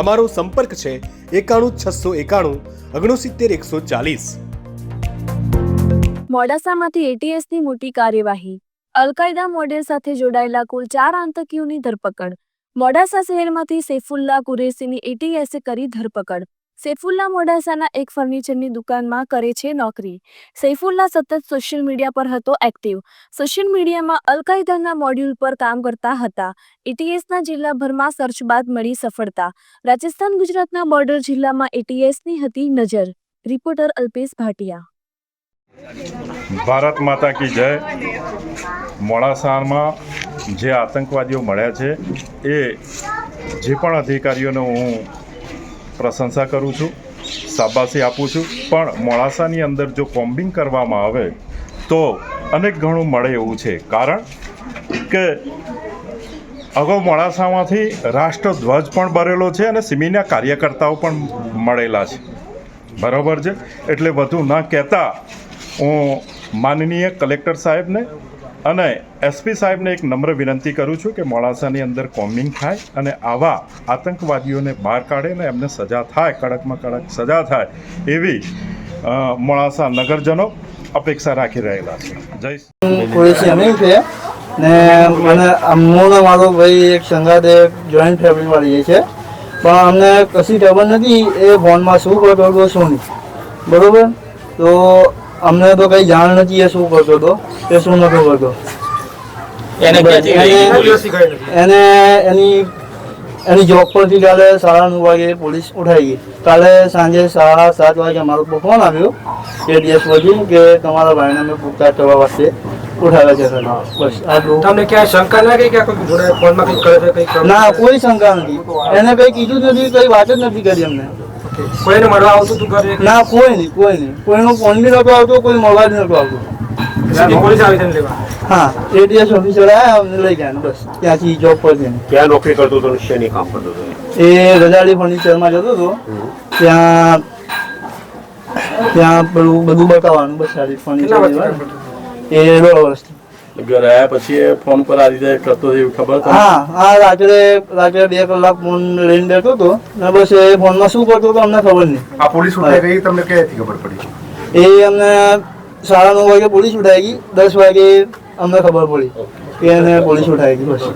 અમારો સંપર્ક છે એકાણું છસો એકાણું ઓગણસિત્તેર એકસો ચાલીસ. મોડાસામાંથી એટીએસની મોટી કાર્યવાહી. અલકાયદા મોડેલ સાથે જોડાયેલા કુલ ચાર આતંકીઓની ધરપકડ. મોડાસા શહેરમાંથી સૈફુલ્લા કુરેશીની એટીએસે કરી ધરપકડ. સૈફુલ્લા મોડાસાના એક ફર્નિચરની દુકાનમાં કરે છે નોકરી. સૈફુલ્લા સતત સોશિયલ મીડિયા પર હતો એક્ટિવ. સોશિયલ મીડિયામાં અલકાયદાના મોડ્યુલ પર કામ કરતા હતા. એટીએસના જિલ્લાભરમાં સર્ચ બાદ મળી સફળતા. રાજસ્થાન ગુજરાતના બોર્ડર જિલ્લામાં એટીએસની હતી નજર. રિપોર્ટર અલ્પેશ ભાટિયા. ભારત માતા કી જય. મોડાસામાં જે આતંકવાદીઓ મળ્યા છે, એ જે પણ અધિકારીઓને હું પ્રશંસા કરું છું, શાબાશી આપું છું. પણ મોડાસાની અંદર જો કોમ્બિંગ કરવામાં આવે, તો અનેક ઘણું મળે એવું છે. કારણ કે અગાઉ મોડાસામાંથી રાષ્ટ્રધ્વજ પણ ભરેલો છે અને સિમીના કાર્યકર્તાઓ પણ મળેલા છે. બરાબર છે? એટલે વધુ ન કહેતા હું માનનીય કલેક્ટર સાહેબને અને એસપી સાહેબને એક નમ્ર વિનંતી કરું છું કે મોડાસાની અંદર કોમિંગ થાય અને આવા આતંકવાદીઓને બહાર કાઢે ને એમને સજા થાય, કડકમાં કડક સજા થાય એવી મોડાસા નગરજનો અપેક્ષા રાખી રહેલા છે. જય ને મને હું મારો ભાઈ એક સંગાતે જોઈન્ટ ફેમિલી વાળી છે પણ અમને કશી ખબર નથી એ ફોનમાં શું કરતો હતો, શું નહીં. બરાબર? તો અમને તો કંઈ જાણ નથી એ શું કરતો હતો એ શું નતો કરતો? એને ક્યાંથી એને- એને એની એની જોબ પરથી કાલે સાડા નવ વાગે પોલીસ ઉઠાઈ ગઈ. કાલે સાંજે સાડા સાત વાગે અમારો ફોન આવ્યો એ દિવસ પછી કે તમારા ભાઈને અમે પૂછતાછ કરવા વાસ્તે ઉઠાવ્યા છે બસ આટલું તમને ક્યાંય શંકા લાગે કે આ ફોનમાં કંઈક કરે છે કંઈક ના કોઈ શંકા નથી. એને કઈ કીધું નથી કઈ વાત જ નથી કરી અમને. કોઈને મળવા આવતું તું ઘરે? ના કોઈ નહીં કોઈ નહીં. કોઈનો ફોન બી નતો આવતો કોઈ મળવા જ નતો આવતો. પોલીસ આવી તેને લેવા? હા એટીએસ ઓફિસર આવ્યા અમને લઈ ગયા બસ. ત્યાંથી જોબ પર જઈને ક્યાં નોકરી કરતો હતો શેની કામ કરતો હતો? એ રજાડી ફર્નિચરમાં જતો હતો. ત્યાં ત્યાં પેલું બધું બતાવવાનું બસ સારી ફર્નિચર એ દોઢ વર્ષથી. ઘરે આવ્યા પછી એ ફોન પર આ રીતે કરતો એવું ખબર હા હા રાત્રે રાત્રે બે કલાક ફોન લઈને બેઠો હતો. ને બસ એ ફોનમાં શું કરતો હતો અમને ખબર નહીં. આ પોલીસ ઉઠાઈ ગઈ તમને ક્યાંથી ખબર પડી? એ અમને સાડા નવ વાગે પોલીસ ઉઠાઈ ગઈ. દસ વાગે અમને ખબર પડી કે એને પોલીસ ઉઠાઈ ગઈ બસ